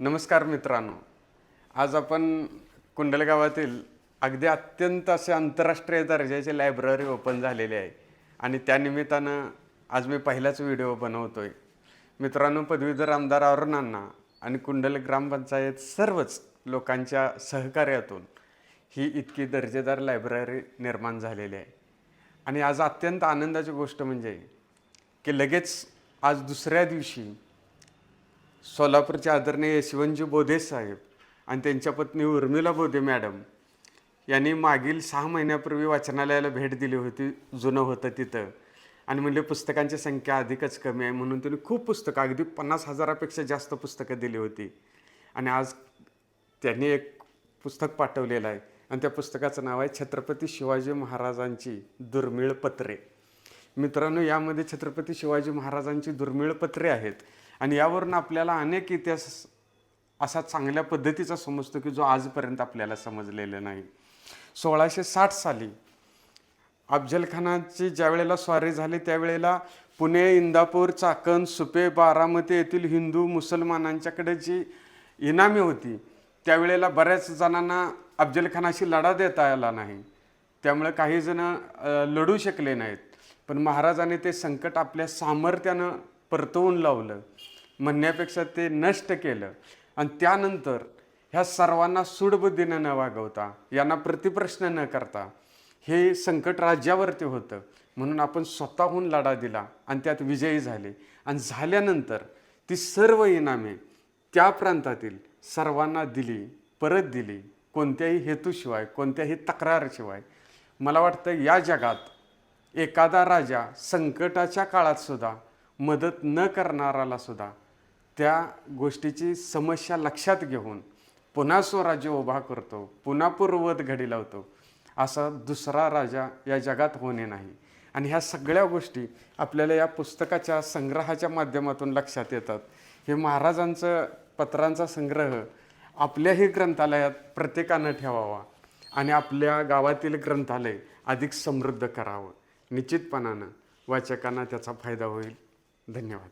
नमस्कार मित्रांनो. आज आपण कुंडल गावातील अगदी अत्यंत असे आंतरराष्ट्रीय दर्जाची लायब्ररी ओपन झालेली आहे. आणि त्या निमित्तानं आज मी पहिलाच व्हिडिओ बनवतो आहे मित्रांनो पदवीधर आमदार अरुणांना आणि कुंडल ग्रामपंचायत सर्वच लोकांच्या सहकार्यातून ही इतकी दर्जेदार लायब्ररी निर्माण झालेली आहे. आणि आज अत्यंत आनंदाची गोष्ट म्हणजे की लगेच आज दुसऱ्या दिवशी सोलापूरचे आदरणीय यशवंतजी बोधे साहेब आणि त्यांच्या पत्नी उर्मिला बोधे मॅडम यांनी मागील सहा महिन्यापूर्वी वाचनालयाला भेट दिली होती जुनं होतं तिथं. आणि म्हणले पुस्तकांची संख्या अधिकच कमी आहे म्हणून त्यांनी खूप पुस्तकं अगदी पन्नास हजारापेक्षा जास्त पुस्तकं दिली होती. आणि आज त्यांनी एक पुस्तक पाठवलेलं आहे. आणि त्या पुस्तकाचं नाव आहे छत्रपती शिवाजी महाराजांची दुर्मिळ पत्रे. मित्रांनो यामध्ये छत्रपती शिवाजी महाराजांची दुर्मिळ पत्रे आहेत. आणि यावरून आपल्याला अनेक इतिहास असा चांगल्या पद्धतीचा समजतो की जो आजपर्यंत आपल्याला समजलेला नाही. सोळाशे साठ साली अफजलखानाची ज्या वेळेला स्वारी झाली त्यावेळेला पुणे इंदापूर चाकण सुपे बारामती येथील हिंदू मुसलमानांच्याकडे जी इनामी होती त्यावेळेला बऱ्याच जणांना अफजलखानाशी लढा देता आला नाही. त्यामुळे काही जण लढू शकले नाहीत. पण महाराजांनी ते संकट आपल्या सामर्थ्यानं परतवून लावलं. म्हणण्यापेक्षा ते नष्ट केलं. आणि त्यानंतर ह्या सर्वांना सूडबुद्धीनं न वागवता यांना प्रतिप्रश्न न करता हे संकट राज्यावरती होतं. म्हणून आपण स्वतःहून लढा दिला आणि त्यात विजयी झाले. आणि झाल्यानंतर ती सर्व इनामे त्या प्रांतातील सर्वांना दिली परत दिली. कोणत्याही हेतूशिवाय कोणत्याही तक्रारशिवाय. मला वाटतं या जगात एखादा राजा संकटाच्या काळात सुद्धा मदत न करणाराला सुद्धा त्या गोष्टीची समस्या लक्षात घेऊन पुन्हा स्वराज्य उभा करतो पुन्हा पूर्ववत घडी लावतो असा दुसरा राजा या जगात होणे नाही. आणि ह्या सगळ्या गोष्टी आपल्याला या पुस्तकाच्या संग्रहाच्या माध्यमातून लक्षात येतात. हे महाराजांचं पत्रांचा संग्रह आपल्याही ग्रंथालयात प्रत्येकानं ठेवावा. आणि आपल्या गावातील ग्रंथालय अधिक समृद्ध करावं. निश्चितपणानं वाचकांना त्याचा फायदा होईल. धन्यवाद.